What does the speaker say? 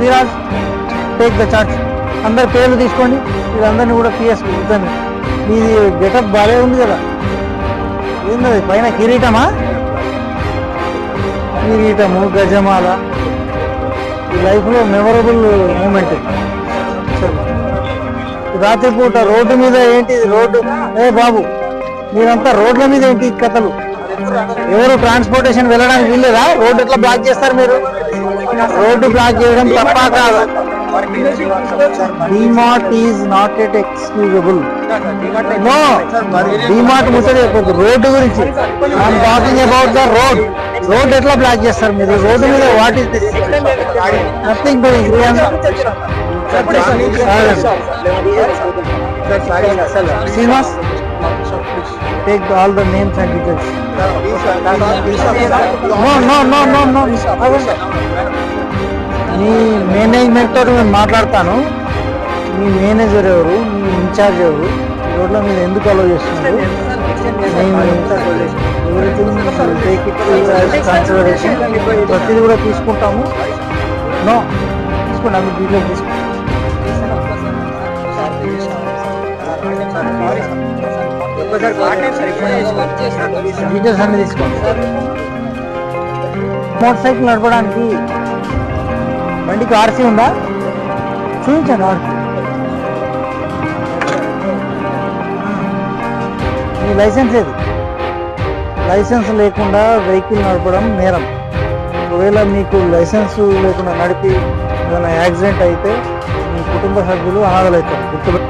Prithviraj take the chance అందరి పేర్లు తీసుకోండి. వీళ్ళందరినీ కూడా పిఎస్ బుద్ధాన్ని మీది గెటప్ బాగా ఉంది కదా. ఏంది పైన కిరీటమా? కిరీటము గజమాల. ఈ లైఫ్లో మెమరబుల్ మూమెంట్. రాత్రిపూట రోడ్డు మీద ఏంటి? ఇది రోడ్డు. ఏ బాబు మీరంతా రోడ్ల మీద ఏంటి కథలు? ఎవరు ట్రాన్స్పోర్టేషన్ వెళ్ళడానికి వీల్లేదా? రోడ్డు ఎట్లా బ్లాక్ చేస్తారు మీరు? రోడ్డు బ్లాక్ చేయడం తప్ప కాదు. DMart is not at excusable no DMart ముట్టడి చెప్పొద్దు. రోడ్డు గురించి. I'm talking about the road road ఎట్లా బ్లాక్ చేస్తారు మీరు? రోడ్డు మీద what is this nothing doing Srinivas take all the names and details. No no, no, no, no. మీ management తోటి నేను మాట్లాడతాను. మీ మేనేజర్ ఎవరు? మీ ఇన్ఛార్జ్ ఎవరు? ఈ రోడ్ల మీద ఎందుకు అలో చేస్తున్నారు? కన్సిడరేషన్ ప్రతిదీ కూడా తీసుకుంటాము. నో తీసుకుంటాము. దీంట్లో తీసుకుంటాము. డీటెయిల్స్ అన్ని తీసుకోండి. మోటార్ సైకిల్ నడపడానికి బండికి ఆర్సీ ఉందా? చూపించండి ఆర్సీ మీ లైసెన్స్ ఏది? లైసెన్స్ లేకుండా వెహికల్ నడపడం నేరం. ఒకవేళ మీకు లైసెన్స్ లేకుండా నడిపి ఏదైనా యాక్సిడెంట్ అయితే మీ కుటుంబ సభ్యులు అనాథలవుతారు గుర్తుపెట్టు